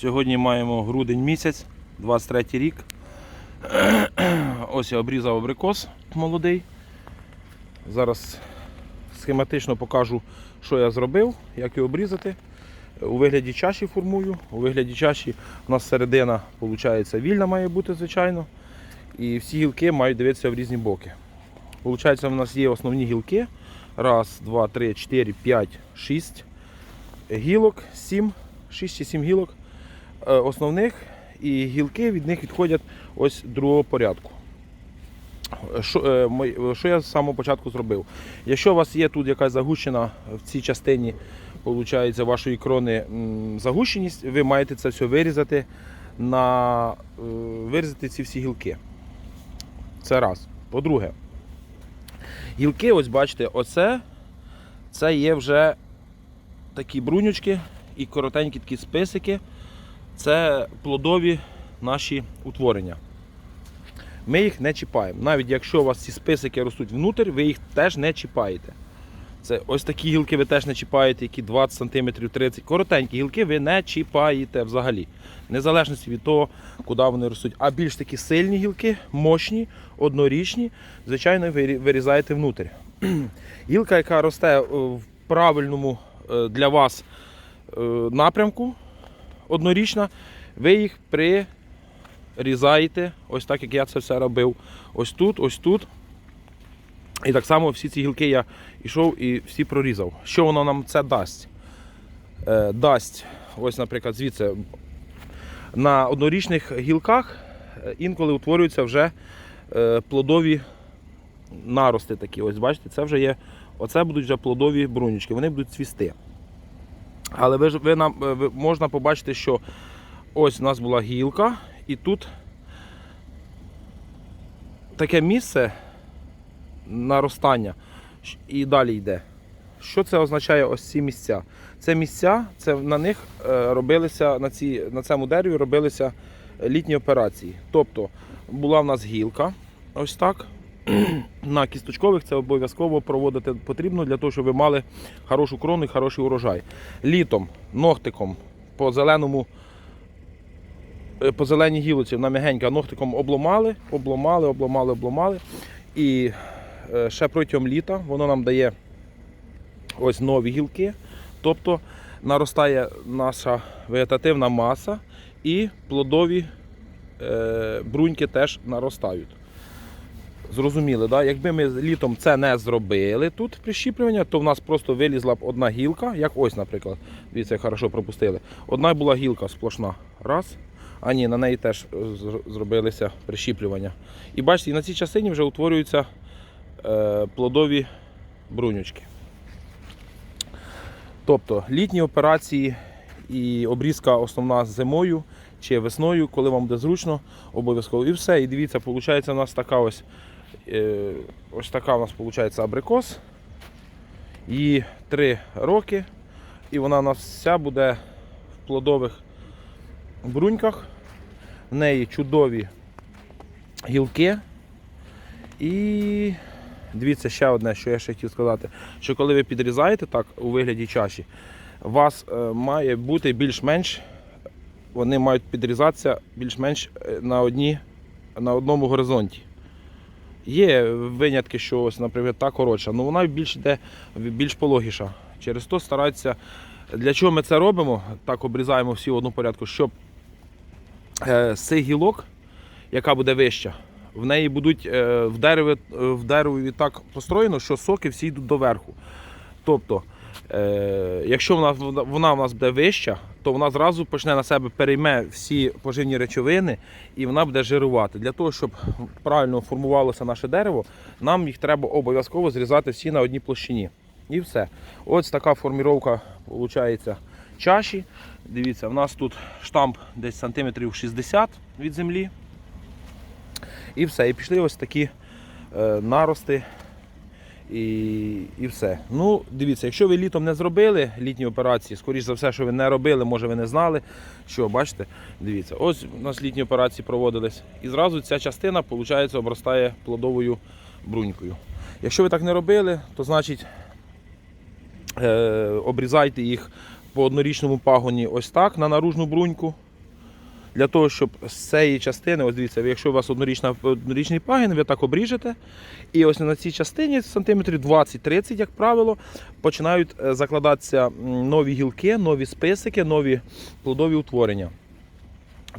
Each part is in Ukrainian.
Сьогодні маємо грудень місяць, 23 рік. Ось я обрізав абрикос молодий. Зараз схематично покажу, що я зробив, як його обрізати. У вигляді чаші формую. У вигляді чаші у нас середина виходить, вільна має бути, звичайно. І всі гілки мають дивитися в різні боки. Получається, у нас є основні гілки. Раз, два, три, чотири, п'ять, шість гілок, сім, шість чи сім гілок основних. І гілки від них відходять ось другого порядку. Що, е, що я з самого початку зробив? Якщо у вас є тут якась загущена в цій частині виходить, вашої крони загущеність, ви маєте це все вирізати на е, вирізати ці всі гілки. Це раз. По-друге, гілки, ось бачите, оце це є вже такі брунючки і коротенькі такі списики. Це плодові наші утворення. Ми їх не чіпаємо. Навіть якщо у вас ці списики ростуть внутрі, ви їх теж не чіпаєте. Це ось такі гілки ви теж не чіпаєте, які 20 см, 30 Коротенькі гілки ви не чіпаєте взагалі. Незалежно від того, куди вони ростуть. А більш такі сильні гілки, мощні, однорічні, звичайно, ви вирізаєте внутрі. Гілка, яка росте е, в правильному е, для вас е, напрямку, однорічна, ви їх прирізаєте, ось так як я це все робив. Ось тут, ось тут. І так само всі ці гілки я йшов і всі прорізав. Що воно нам це дасть? Е, дасть, ось, наприклад, звідси на однорічних гілках е, інколи утворюються вже е, плодові нарости такі. Ось бачите, це вже є. Оце будуть вже плодові брунічки, вони будуть цвісти. Але ви, ви нам е, ви, можна побачити, що ось у нас була гілка, і тут таке місце наростання і далі йде. Що це означає ось ці місця? Це місця, це на них е, робилися на, ці, на цьому дереві робилися літні операції. Тобто була в нас гілка, ось так. На кісточкових це обов'язково проводити потрібно для того, щоб ви мали хорошу крону і хороший урожай. Літом ногтиком по зеленому, е, по зеленій гілоці вона м'ягенька ногтиком обломали, обломали, обломали, обломали. І е, ще протягом літа воно нам дає ось нові гілки. Тобто наростає наша вегетативна маса і плодові е, бруньки теж наростають. Зрозуміли, да? якби ми літом це не зробили тут прищіплювання, то в нас просто вилізла б одна гілка, як ось, наприклад. Дивіться, як хорошо пропустили. Одна була гілка сплошна. Раз. А ні, на неї теж е, зробилися прищіплювання. І бачите, на цій частині вже утворюються е, плодові брунючки. Тобто літні операції і обрізка основна зимою чи весною, коли вам буде зручно, обов'язково. І все. І дивіться, виходить, у нас така ось, ось така у нас виходить абрикос. Їй 3 роки. І вона у нас вся буде в плодових бруньках. В неї чудові гілки. І дивіться ще одне, що я ще хотів сказати, що коли ви підрізаєте так у вигляді чаші, у вас е, має бути більш-менш, вони мають підрізатися більш-менш е, на, одні, на одному горизонті. Є винятки, що ось, наприклад, та коротша, але вона більш йде більш пологіша. Через то стараються. Для чого ми це робимо? Так обрізаємо всі в одну порядку, щоб цей з цих гілок, яка буде вища, в неї будуть е, в дереві, в дереві так построєно, що соки всі йдуть доверху. Тобто, е, якщо вона, вона в нас буде вища, то вона зразу почне на себе перейме всі поживні речовини і вона буде жирувати. Для того, щоб правильно формувалося наше дерево, нам їх треба обов'язково зрізати всі на одній площині. І все. Ось така форміровка виходить чаші. Дивіться, в нас тут штамп десь сантиметрів 60 від землі. І все. І пішли ось такі е, нарости. І, і все. Ну, дивіться, якщо ви літом не зробили літні операції, скоріш за все, що ви не робили, може ви не знали. Що, бачите? Дивіться, ось у нас літні операції проводились. І зразу ця частина, виходить, обростає плодовою брунькою. Якщо ви так не робили, то значить е, обрізайте їх по однорічному пагоні ось так на наружну бруньку. Для того, щоб з цієї частини, ось дивіться, якщо у вас однорічна, однорічний пагін, ви так обріжете. І ось на цій частині сантиметрів 20-30, як правило, починають е, закладатися нові гілки, нові списики, нові плодові утворення.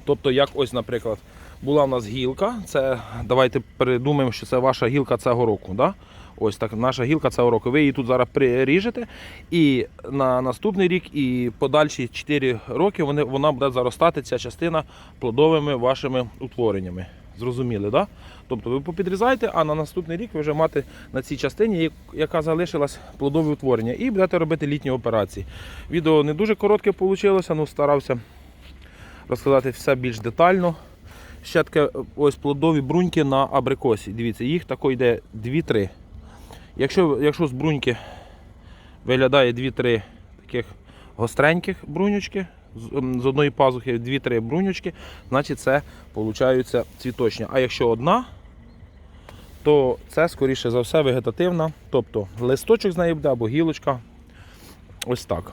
Тобто, як ось, наприклад, була в нас гілка, це давайте придумаємо, що це ваша гілка цього року. Да? Ось так, наша гілка цього року. Ви її тут зараз приріжете, і на наступний рік, і подальші 4 роки вони, вона буде заростати, ця частина плодовими вашими утвореннями. Зрозуміли, да? Тобто ви попідрізаєте, а на наступний рік ви вже мати на цій частині, яка залишилась, плодові утворення, і будете робити літні операції. Відео не дуже коротке вийшло, ну старався розказати все більш детально. Ще таке ось плодові бруньки на абрикосі. Дивіться, їх тако йде 2-3. Якщо, якщо з бруньки виглядає 2-3 таких гостреньких брунючки, з, м, з одної пазухи 2-3 брунючки, значить це получаються цвіточні. А якщо одна, то це скоріше за все вегетативна. Тобто листочок з неї буде або гілочка. Ось так.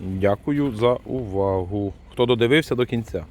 Дякую за увагу. Хто додивився до кінця.